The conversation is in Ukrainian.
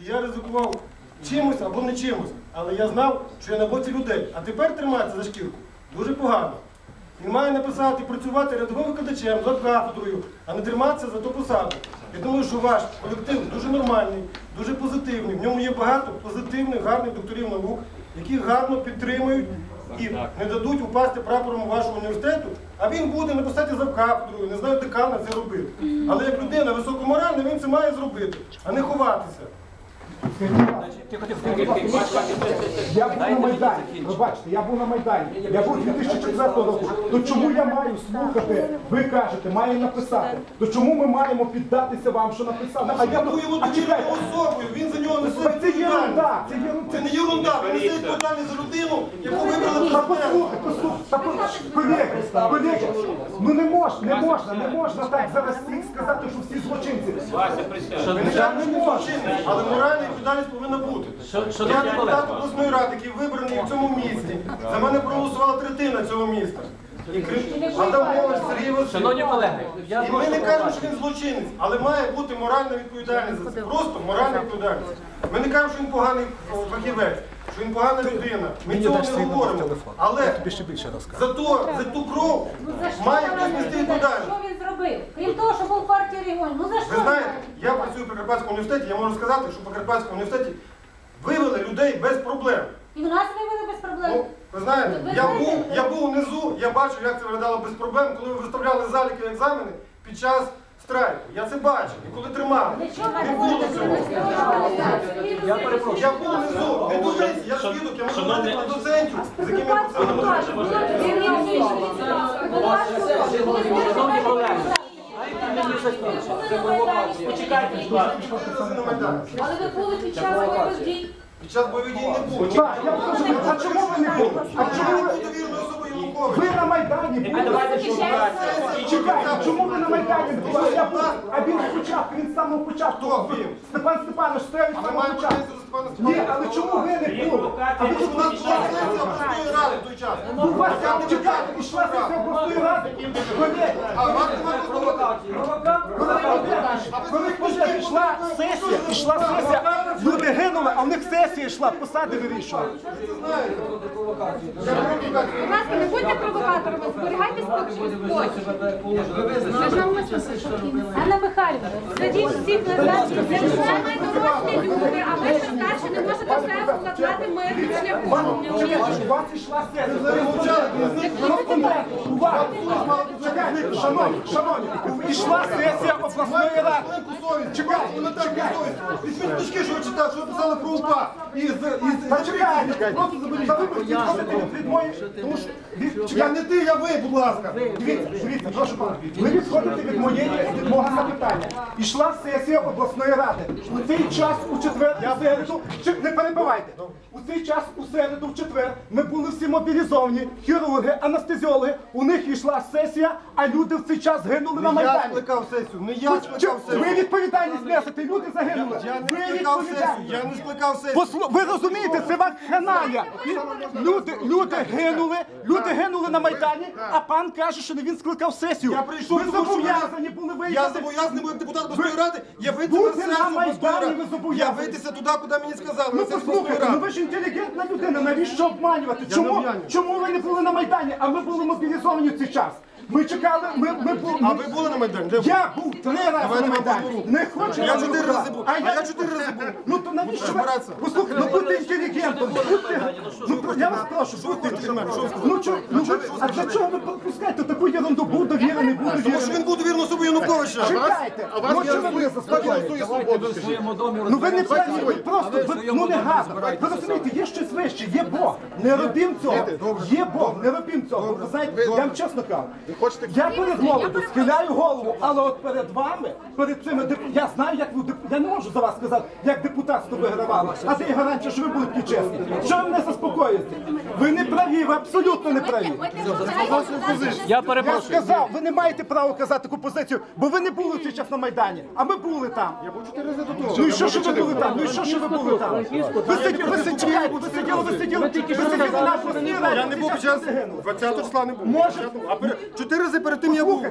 і я ризикував чимось або не чимось. Але я знав, що я на боці людей. А тепер триматися за шкірку дуже погано. Він має написати працювати рядовим викладачем за кафедрою, а не триматися за ту посаду. Я думаю, що ваш колектив дуже нормальний, дуже позитивний. В ньому є багато позитивних, гарних докторів наук, які гарно підтримують і не дадуть упасти прапором вашого університету, а він буде написати за кафедрою, не знаю, декана це робити. Але як людина високоморальна, він це має зробити, а не ховатися. Я був на Майдані. Ви бачите, я був на Майдані. Я був 2004 року. То чому я маю слухати? Ви кажете, маю написати. То чому ми маємо піддатися вам, що написали? А я особою, він за нього несе це відповідальність. це не єрунда, він несе відповідальність за людину, яку вибрали Та послухай, послухай, та колеги, колеги, ну не можна, не можна, не можна так зараз всіх сказати, що всі злочинці. Звичайно, не злочинний, але моральна відповідальність повинна бути. Я депутат обласної ради, який вибраний в цьому місті. За мене проголосувала третина цього міста. І крім Адамович, Сергій Васильович. Шановні колеги, я І ми не кажемо, що він злочинець, але має бути моральна відповідальність за це. Просто моральна відповідальність. Ми не кажемо, що він поганий о, фахівець, що він погана людина. Ми цього не говоримо. Але за, то, за ту кров Ну за що має хтось нести робити? відповідальність. Що він зробив? Крім того, що був в партії регіонів. Ну за що? Ви знаєте, я працюю при Карпатському університеті, я можу сказати, що по Карпатському університеті вивели людей без проблем. І в нас вивели без проблем. Ну, ви знаєте, я був, я був внизу, я бачив, як це виглядало без проблем, коли ви виставляли заліки екзамени під час страйку. Я це бачив. І коли тримали. Не було цього. Я перепрошую. Я був внизу, не дурись, я свідок, я можу говорити про доцентів, з якими я працював. Почекайте. Але ви були під час бойових дій. Під час бойових дій не було. Так, я кажу, а чому ви не були? А чому ви? був Ви на Майдані були? Чекайте, чому ви на Майдані були? Я був, а він спочатку, він з самого початку. Хто він? Степан Степанович стояв від самого початку. Ні, але чому ви не були? А ви У нас була сесія обласної ради в той час. у вас там чекайте, ішла сесія обласної ради. Колеги, А у вас немає провокації. коли коли пішла сесія, ішла сесія, люди гинули, а в них сесія йшла, посади вирішували. Будь ласка, не будьте провокаторами, зберігайте спокій. Анна Михайлівна, скажіть всіх назад, це саме дорослі люди, а ви ще старші не можете все вкладати мирним шляхом. У вас ішла сесія. Шановні, шановні, ішла сесія обласної ради. Чекайте, чекайте. Візьміть книжки, що ви читали, що ви писали про УПА. І з... чекайте, Просто заберіть. Від- моєї... Тому що... Я не ти, я ви, будь ласка. Дивіться, дивіться, прошу пана. Ви відходите від моєї від мого запитання. Ішла сесія обласної ради. У цей час у четвер, у середу, не перебивайте. У цей час у середу, в четвер, ми були всі мобілізовані, хірурги, анестезіологи. У них йшла сесія, а люди в цей час гинули на Не я скликав сесію, не я скликав ви відповідальність несете, люди загинули. Я Ви не скликав сесію, я не скликав сесію. Послу- ви розумієте, це вакханалія. Люди, люди гинули, люди гинули на Майдані, а пан каже, що не він скликав сесію. Я прийшов, ви тому що зобов'язані були Я виїхати. зобов'язаний був як депутат обласної ради, я вийти на сесію Майдані ради. ви Я зобов'язані. вийтися туди, куди мені сказали, Ну сесію послухайте, ну ви ради. ж інтелігентна людина, навіщо обманювати? Чому, обманюю. чому ви не були на Майдані, а ми були мобілізовані в цей час? Ми чекали, ми, ми були... А ви були на Майдані? Де ви? Я був три рази на Майдані. Не хочу Я чотири розказати. рази був. А я чотири рази був. Ну то навіщо ви? Розбиратися. Послухайте, ну будьте інтелігентом. Будьте... Ну про- я вас прошу, будьте. хочете від мене? Що ви? Ну чо, ну ви, а для чого ви пропускаєте таку єрунду? Був довірений, був Тому що довірений. він Януковича. Чекайте, ну чого ви заспокоїте? Ну ви не праві, ви просто, ви, ну не гарно. Ви розумієте, є щось вище, є Бог. Не робім цього. Є Бог, не робім цього. Ви знаєте, я вам чесно кажу. Я перед молодою схиляю голову, але от перед вами, перед цими я знаю, як ви я не можу за вас сказати, як депутатство вигравало. А де є гарантія, що ви будете чесні? Що ви мене заспокоїте? Ви не праві, ви абсолютно не праві. Я Я сказав, ви не маєте права казати таку позицію, бо ви не були в цей час на Майдані, а ми були там. Я був чотири рази до того. Ну і що, що ви були там? Ну і що, що ви були там? Ви сиділи, ви сиділи, ви сиділи, ви сиділи, ви сиділи на. Я не був під час 20 числа не був. Може, А перед- чотири рази перед тим я був.